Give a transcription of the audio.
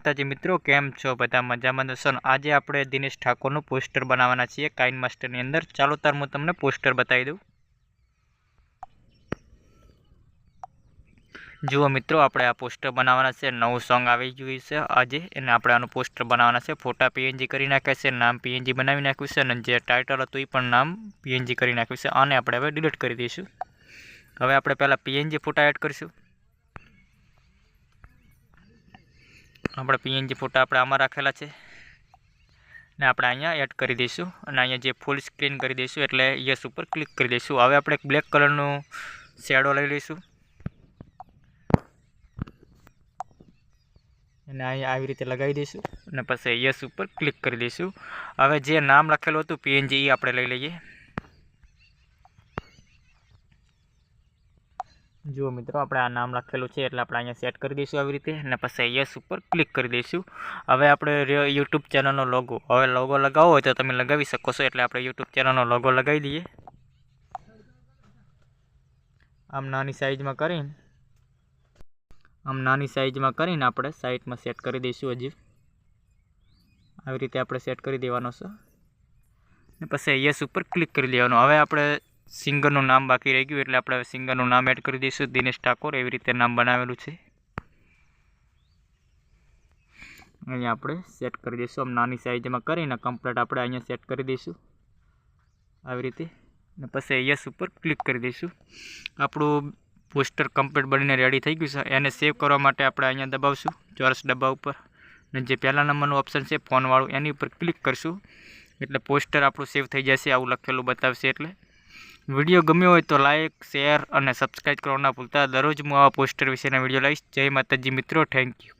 માતાજી મિત્રો, કેમ છો? બધા મજામાં દોસ્તો આજે આપણે દિનેશ ઠાકોરનું પોસ્ટર બનાવવાના છીએ, કાઇન માસ્ટરની અંદર. ચાલો તાર હું તમને પોસ્ટર બતાવી દઉં. જુઓ મિત્રો, આપણે આ પોસ્ટર બનાવવાના છે, નવું સોંગ આવી ગયું છે આજે અને આપણે આનું પોસ્ટર બનાવવાના છે. ફોટા પીએનજી કરી નાખ્યા છે, નામ પીએનજી બનાવી નાખ્યું છે, અને જે ટાઇટલ હતું એ પણ નામ પીએનજી કરી નાખ્યું છે. આને આપણે હવે ડિલીટ કરી દઈશું. હવે આપણે પહેલાં પીએનજી ફોટા એડ કરીશું. આપણે પીએનજી ફોટા આપણે આમાં રાખેલા છે. ને આપણે અહીંયા એડ કરી દઈશું અને અહીંયા જે ફૂલ સ્ક્રીન કરી દઈશું એટલે યસ ઉપર ક્લિક કરી દઈશું. હવે આપણે બ્લેક કલરનું શેડો લઈ લઈશું. અને અહીંયા આવી રીતે લગાવી દઈશું અને પછી યસ ઉપર ક્લિક કરી દઈશું. હવે જે નામ લખેલું હતું પીએનજી એ આપણે લઈ લઈએ. જુઓ મિત્રો, આપણે આ નામ લખેલું છે એટલે આપણે અહીંયા સેટ કરી દઈશું આવી રીતે અને પછી યસ ઉપર ક્લિક કરી દઈશું. હવે આપણે યુટ્યુબ ચેનલનો લોગો હવે લોગો લગાવવો હોય તો તમે લગાવી શકો છો એટલે આપણે યુટ્યુબ ચેનલનો લોગો લગાવી દઈએ. આમ નાની સાઈઝમાં કરીને, આમ નાની સાઇઝમાં કરીને આપણે સાઇટમાં સેટ કરી દઈશું હજી. આવી રીતે આપણે સેટ કરી દેવાનો છે. ને પછી યસ ઉપર ક્લિક કરી દેવાનું. હવે આપણે સિંગરનું નામ બાકી રહી ગયું એટલે આપણે સિંગરનું નામ એડ કરી દઈશું. દિનેશ ઠાકોર એવી રીતે નામ બનાવેલું છે. અહીંયા આપણે સેટ કરી દઈશું. આમ નાની સાઇઝમાં કરીને કમ્પ્લેટ આપણે અહીંયા સેટ કરી દઈશું. આવી રીતે. અને પછી યસ ઉપર ક્લિક કરી દઈશું. આપણું પોસ્ટર કમ્પ્લેટ બનીને રેડી થઈ ગયું છે. એને સેવ કરવા માટે આપણે અહીંયા દબાવશું. ચોરસ ડબ્બા ઉપર. ને જે પહેલા નંબરનું ઓપ્શન છે, ફોનવાળું, એની ઉપર ક્લિક કરશું. એટલે પોસ્ટર આપણું સેવ થઈ જશે. આવું લખેલું બતાવશે એટલે. વીડિયો ગમ્યો હોય તો લાઇક શેર અને સબસ્ક્રાઈબ કરવાના ભૂલતા. દરરોજ હું આવા પોસ્ટર વિશેના વીડિયો લઈશ. જય માતાજી મિત્રો થેન્ક યુ